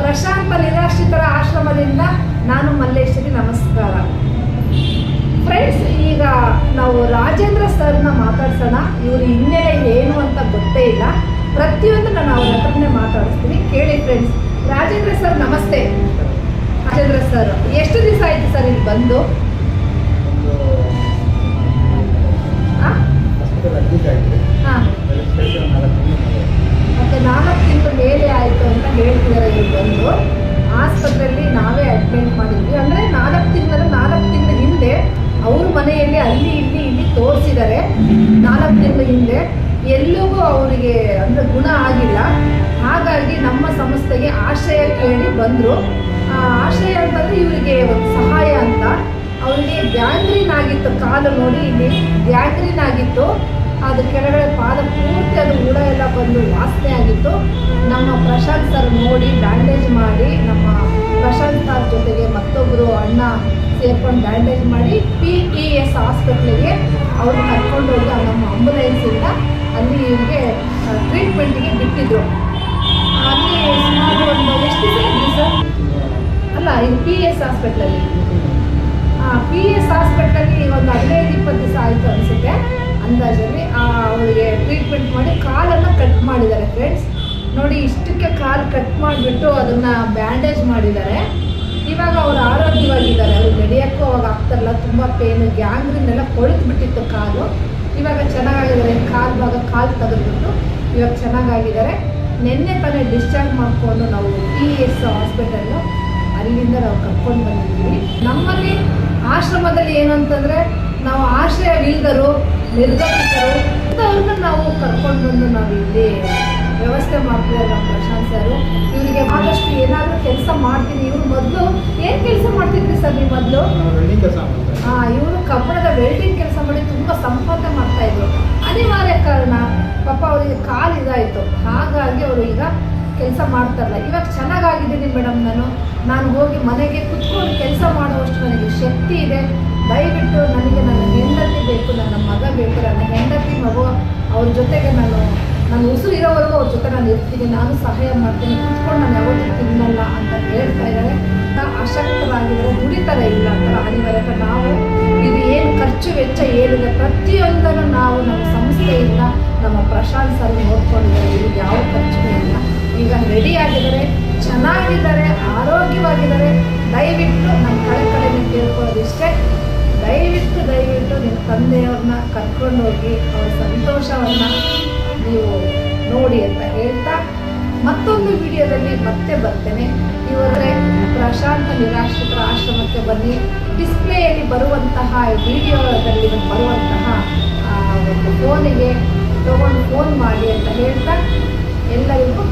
ಪ್ರಶಾಂತ ನಿರಾಶ್ರಿತರ ಆಶ್ರಮದಿಂದ ನಾನು ಮಲ್ಲೇಶ್ವರಿ ನಮಸ್ಕಾರ. ಫ್ರೆಂಡ್ಸ್ ಈಗ ನಾವು ರಾಜೇಂದ್ರ ಸರ್ನ ಮಾತಾಡ್ಸೋಣ. ಇವರು ಹಿನ್ನೆಲೆ ಏನು ಅಂತ ಗೊತ್ತೇ ಇಲ್ಲ. ಪ್ರತಿಯೊಂದು ನಾನು ಅವ್ರ ಹತ್ರನೇ ಮಾತಾಡಿಸ್ತೀನಿ. ಕೇಳಿ ಫ್ರೆಂಡ್ಸ್ ರಾಜೇಂದ್ರ ಸರ್ ನಮಸ್ತೆ. ರಾಜೇಂದ್ರ ಸರ್, ಎಷ್ಟು ದಿವಸ ಆಯಿತು ಸರ್ ಇಲ್ಲಿ ಬಂದು? ಎಲ್ಲಿಗೂ ಅವರಿಗೆ ಅಂದರೆ ಗುಣ ಆಗಿಲ್ಲ. ಹಾಗಾಗಿ ನಮ್ಮ ಸಂಸ್ಥೆಗೆ ಆಶ್ರಯ ಕೇಳಿ ಬಂದರು. ಆಶ್ರಯ ಅಂತಂದರೆ ಇವರಿಗೆ ಒಂದು ಸಹಾಯ ಅಂತ. ಅವರಿಗೆ ಗ್ಯಾಂಗ್ರೀನ್ ಆಗಿತ್ತು, ಕಾಲು ನೋಡಿ ಇಲ್ಲಿ ಗ್ಯಾಂಗ್ರೀನ್ ಆಗಿತ್ತು. ಅದು ಕೆಳಗಡೆ ಪಾದ ಪೂರ್ತಿ ಅದು ಉಡ ಎಲ್ಲ ಬಂದು ವಾಸನೆ ಆಗಿತ್ತು. ನಮ್ಮ ಪ್ರಶಾಂತ್ ಸರ್ ನೋಡಿ ಬ್ಯಾಂಡೇಜ್ ಮಾಡಿ, ನಮ್ಮ ಪ್ರಶಾಂತ್ ಸರ್ ಜೊತೆಗೆ ಮತ್ತೊಬ್ಬರು ಅಣ್ಣ ಸೇರ್ಕೊಂಡು ಬ್ಯಾಂಡೇಜ್ ಮಾಡಿ ಪಿ ಇ ಎಸ್ ಹಾಸ್ಪಿಟ್ಲಿಗೆ ಅವ್ರು ಕರ್ಕೊಂಡು ಹೋಗಿ ನಮ್ಮ ಆಂಬುಲೆನ್ಸಿಂದ ಅಲ್ಲಿ ಇವರಿಗೆ ಟ್ರೀಟ್ಮೆಂಟಿಗೆ ಬಿಟ್ಟಿದ್ರು. ಅಲ್ಲಿ ಸುಮಾರು ಒಂದು ಎಷ್ಟು ದಿವಸ ಸರ್? ಅಲ್ಲ ಇದು ಪಿ ಎಸ್ ಹಾಸ್ಪಿಟ್ಲಲ್ಲಿ ಪಿ ಎಸ್ ಹಾಸ್ಪಿಟ್ಲಲ್ಲಿ ಒಂದು ಹದಿನೈದು, ಇಪ್ಪತ್ತು ದಿವಸ ಆಯಿತು ಅನಿಸುತ್ತೆ ಅಂದಾಜಲ್ಲಿ. ಅವರಿಗೆ ಟ್ರೀಟ್ಮೆಂಟ್ ಮಾಡಿ ಕಾಲನ್ನು ಕಟ್ ಮಾಡಿದ್ದಾರೆ ಫ್ರೆಂಡ್ಸ್ ನೋಡಿ, ಇಷ್ಟಕ್ಕೆ ಕಾಲು ಕಟ್ ಮಾಡಿಬಿಟ್ಟು ಅದನ್ನು ಬ್ಯಾಂಡೇಜ್ ಮಾಡಿದ್ದಾರೆ. ಇವಾಗ ಅವರು ಆರೋಗ್ಯವಾಗಿದ್ದಾರೆ, ಅವ್ರು ನಡೆಯೋಕ್ಕೂ ಅವಾಗ ಆಗ್ತಾರಲ್ಲ ತುಂಬ ಪೇನು ಗ್ಯಾಂಗ್ರಿನೆಲ್ಲ ಕೊಳೆತು ಬಿಟ್ಟಿತ್ತು ಕಾಲು. ಇವಾಗ ಚೆನ್ನಾಗಾಗಿದ್ದಾರೆ, ಕಾಲು ಭಾಗ ಕಾಲು ತೆಗೆದುಬಿಟ್ಟು ಇವಾಗ ಚೆನ್ನಾಗಾಗಿದ್ದಾರೆ. ನಿನ್ನೆ ತಾನೇ ಡಿಸ್ಚಾರ್ಜ್ ಮಾಡಿಕೊಂಡು ನಾವು ಪಿ ಎಸ್ ಹಾಸ್ಪಿಟಲ್ಲು ಅಲ್ಲಿಂದ ನಾವು ಕರ್ಕೊಂಡು ಬಂದಿದ್ದೀವಿ. ನಮ್ಮಲ್ಲಿ ಆಶ್ರಮದಲ್ಲಿ ಏನು ಅಂತಂದರೆ, ನಾವು ಆಶ್ರಯವಿಲ್ಲದರು ನಿರ್ಗಮಿತರು ಅಂಥವ್ರನ್ನ ನಾವು ಕರ್ಕೊಂಡು ಬಂದು ನಾವು ಇಲ್ಲಿ ವ್ಯವಸ್ಥೆ ಮಾಡ್ತಿದ್ದಾರೆ ನಮ್ಮ ಪ್ರಶಾಂತ್ ಸರು. ಇವರಿಗೆ ಆದಷ್ಟು ಏನಾದರೂ ಕೆಲಸ ಮಾಡ್ತೀನಿ. ಇವ್ರು ಮೊದಲು ಏನು ಕೆಲಸ ಮಾಡ್ತಿದ್ರಿ ಸರ್ ನೀವು ಮೊದಲು? ಹಾಂ ಇವರು ಕಬ್ಬಣದ ವೆಲ್ಡಿಂಗ್ ಕೆಲಸ ಮಾಡಿ ತುಂಬ ಸಂಪಾದನೆ ಮಾಡ್ತಾ ಇದ್ರು. ಅನಿವಾರ್ಯ ಕಾರಣ ಪಾಪ ಅವರಿಗೆ ಕಾಲು ಇದಾಯಿತು. ಹಾಗಾಗಿ ಅವರು ಈಗ ಕೆಲಸ ಮಾಡ್ತಾರಲ್ಲ ಇವಾಗ ಚೆನ್ನಾಗಾಗಿದ್ದೀನಿ ಮೇಡಮ್ ನಾನು. ನಾನು ಹೋಗಿ ಮನೆಗೆ ಕುತ್ಕೊಂಡು ಕೆಲಸ ಮಾಡುವಷ್ಟು ನನಗೆ ಶಕ್ತಿ ಇದೆ. ದಯವಿಟ್ಟು ನನಗೆ ನನ್ನ ಹೆಂಡತಿ ಬೇಕು ನನ್ನ ಮಗ ಬೇಕು ನನ್ನ ಹೆಂಡತಿ ಮಗು ಅವ್ರ ಜೊತೆಗೆ ನಾನು ನಾನು ಉಸಿರು ಇರೋವರೆಗೂ ಅವ್ರ ಜೊತೆ ನಾನು ಇರ್ತೀನಿ, ನಾನು ಸಹಾಯ ಮಾಡ್ತೀನಿ, ಕುತ್ಕೊಂಡು ನಾನು ಯಾವತ್ತೂ ತಿನ್ನಲ್ಲ ಅಂತ ಹೇಳ್ತಾ ಇದ್ದಾರೆ. ಅಶಕ್ತರಾಗಿದ್ದಾರೆ ದುಡಿತಾರೆ ಇಲ್ಲ ಅಂತ ಅನಿವಾರ್ಯತೆ ನಾವು ಇದು ಏನು ಖರ್ಚು ವೆಚ್ಚ ಏನಿದೆ ಪ್ರತಿಯೊಂದನ್ನು ನಾವು ನಮ್ಮ ಸಂಸ್ಥೆಯಿಂದ, ನಮ್ಮ ಪ್ರಶಾಂತ್ ಸರ್ ನೋಡ್ಕೊಂಡಿದ್ದಾರೆ. ಇದು ಯಾವ ಖರ್ಚು ಇಲ್ಲ. ಈಗ ರೆಡಿ ಆಗಿದ್ದಾರೆ ಚೆನ್ನಾಗಿದ್ದಾರೆ, ಆರೋಗ್ಯವಾಗಿದ್ದಾರೆ. ದಯವಿಟ್ಟು ನಮ್ಮ ಕಡೆ ನೀವು ಕೇಳ್ಕೊಳ್ಳೋದಿಷ್ಟೇ, ದಯವಿಟ್ಟು ದಯವಿಟ್ಟು ನಿಮ್ಮ ತಂದೆಯವ್ರನ್ನ ಕರ್ಕೊಂಡು ಹೋಗಿ ಅವ್ರ ಸಂತೋಷವನ್ನು ನೀವು ನೋಡಿ ಅಂತ ಹೇಳ್ತಾ ಮತ್ತೊಂದು ವಿಡಿಯೋದಲ್ಲಿ ಮತ್ತೆ ಬರ್ತೇನೆ. ಇವರೇ ಪ್ರಶಾಂತ ನಿರಾಶ್ರಿತರ ಆಶ್ರಮಕ್ಕೆ ಬನ್ನಿ. ಡಿಸ್ಪ್ಲೇಯಲ್ಲಿ ಬರುವಂತಹ ವಿಡಿಯೋದಲ್ಲಿ ಬರುವಂತಹ ಒಂದು ಫೋನಿಗೆ ತಗೊಂಡು ಫೋನ್ ಮಾಡಿ ಅಂತ ಹೇಳ್ತಾ ಎಲ್ಲರಿಗೂ